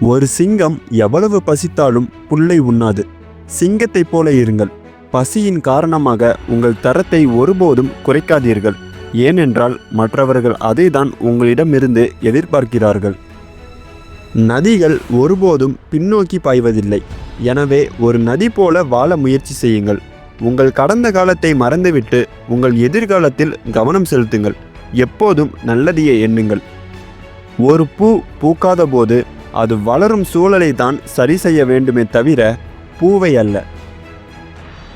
ஒரு சிங்கம் எவ்வளவு பசித்தாலும் புல்லை உண்ணாது. சிங்கத்தைப் போல இருங்கள். பசியின் காரணமாக உங்கள் தரத்தை ஒருபோதும் குறைக்காதீர்கள். ஏனென்றால் மற்றவர்கள் அதைதான் உங்களிடமிருந்து எதிர்பார்க்கிறார்கள். நதிகள் ஒருபோதும் பின்னோக்கி பாய்வதில்லை. எனவே ஒரு நதி போல வாழ முயற்சி செய்யுங்கள். உங்கள் கடந்த காலத்தை மறந்துவிட்டு உங்கள் எதிர்காலத்தில் கவனம் செலுத்துங்கள். எப்போதும் நல்லதையே எண்ணுங்கள். ஒரு பூ பூக்காத போது அது வளரும் சூழலை தான் சரி செய்ய வேண்டுமே தவிர பூவை அல்ல.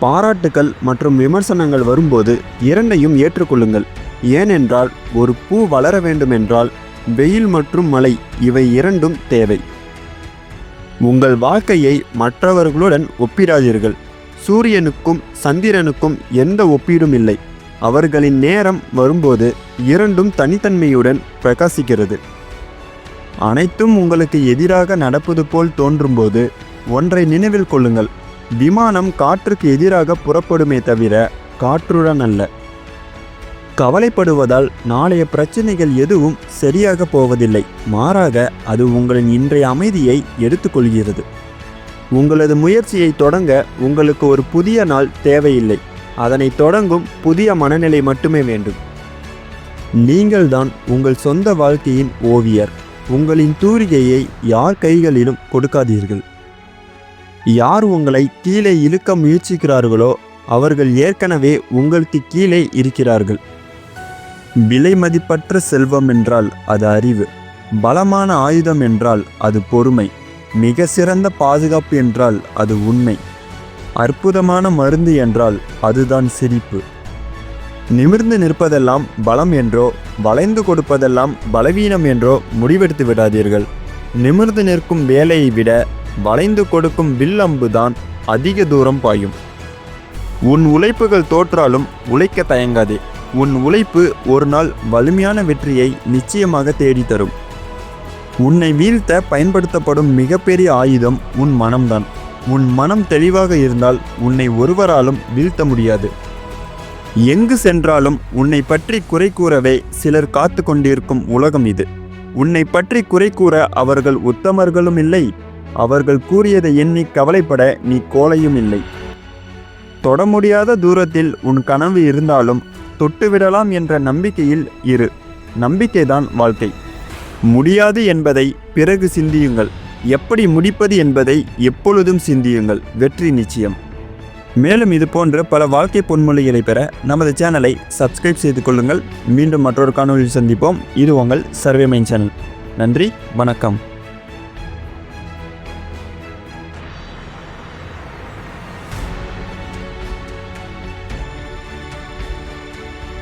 பாராட்டுக்கள் மற்றும் விமர்சனங்கள் வரும்போது இரண்டையும் ஏற்றுக்கொள்ளுங்கள். ஏனென்றால் ஒரு பூ வளர வேண்டுமென்றால் வெயில் மற்றும் மழை இவை இரண்டும் தேவை. உங்கள் வாழ்க்கையை மற்றவர்களுடன் ஒப்பிடாதீர்கள். சூரியனுக்கும் சந்திரனுக்கும் எந்த ஒப்பீடும் இல்லை. அவர்களின் நேரம் வரும்போது இரண்டும் தனித்தன்மையுடன் பிரகாசிக்கிறது. அனைத்தும் உங்களுக்கு எதிராக நடப்பது போல் தோன்றும்போது ஒன்றை நினைவில் கொள்ளுங்கள். விமானம் காற்றுக்கு எதிராக புறப்படுமே தவிர காற்றுடன் அல்ல. கவலைப்படுவதால் நாளைய பிரச்சனைகள் எதுவும் சரியாக போவதில்லை. மாறாக அது உங்களின் இன்றைய அமைதியை எடுத்துக்கொள்கிறது. உங்களது முயற்சியை தொடங்க உங்களுக்கு ஒரு புதிய நாள் தேவையில்லை. அதனை தொடங்கும் புதிய மனநிலை மட்டுமே வேண்டும். நீங்கள்தான் உங்கள் சொந்த வாழ்க்கையின் ஓவியர். உங்களின் தூரிகையை யார் கைகளிலும் கொடுக்காதீர்கள். யார் உங்களை கீழே இழுக்க முயற்சிக்கிறார்களோ அவர்கள் ஏற்கனவே உங்களுக்கு கீழே இருக்கிறார்கள். விலை மதிப்பற்ற செல்வம் என்றால் அது அறிவு பலமான ஆயுதம் என்றால் அது பொறுமை மிக சிறந்த பாதுகாப்பு என்றால் அது உண்மை அற்புதமான மருந்து என்றால் அதுதான் சிரிப்பு. நிமிர்ந்து நிற்பதெல்லாம் பலம் என்றோ வளைந்து கொடுப்பதெல்லாம் பலவீனம் என்றோ முடிவெடுத்து விடாதீர்கள். நிமிர்ந்து நிற்கும் வேலையை விட வளைந்து கொடுக்கும் வில்லம்புதான் அதிக தூரம் பாயும். உன் உழைப்புகள் தோற்றாலும் உழைக்க தயங்காதே. உன் உழைப்பு ஒரு நாள் வலிமையான வெற்றியை நிச்சயமாக தேடித்தரும். உன்னை வீழ்த்த பயன்படுத்தப்படும் மிகப்பெரிய ஆயுதம் உன் மனம்தான். உன் மனம் தெளிவாக இருந்தால் உன்னை ஒருவராலும் வீழ்த்த முடியாது. எங்கு சென்றாலும் உன்னை பற்றி குறை கூறவே சிலர் காத்து கொண்டிருக்கும் உலகம் இது. உன்னை பற்றி குறை கூற அவர்கள் உத்தமர்களும் இல்லை. அவர்கள் கூறியதை எண்ணி கவலைப்பட நீ கோலையும் இல்லை. தொட முடியாத தூரத்தில் உன் கனவு இருந்தாலும் தொட்டுவிடலாம் என்ற நம்பிக்கையில் இரு. நம்பிக்கைதான் வாழ்க்கை. முடியாது என்பதை பிறகு சிந்தியுங்கள். எப்படி முடிப்பது என்பதை எப்பொழுதும் சிந்தியுங்கள். வெற்றி நிச்சயம். மேலும் இது போன்ற பல வாழ்க்கை பொன்மொழிகளை பெற நமது சேனலை சப்ஸ்கிரைப் செய்து கொள்ளுங்கள். மீண்டும் மற்றொரு காணொலியில் சந்திப்போம். இது உங்கள் சர்வே மைன் சேனல். நன்றி வணக்கம்.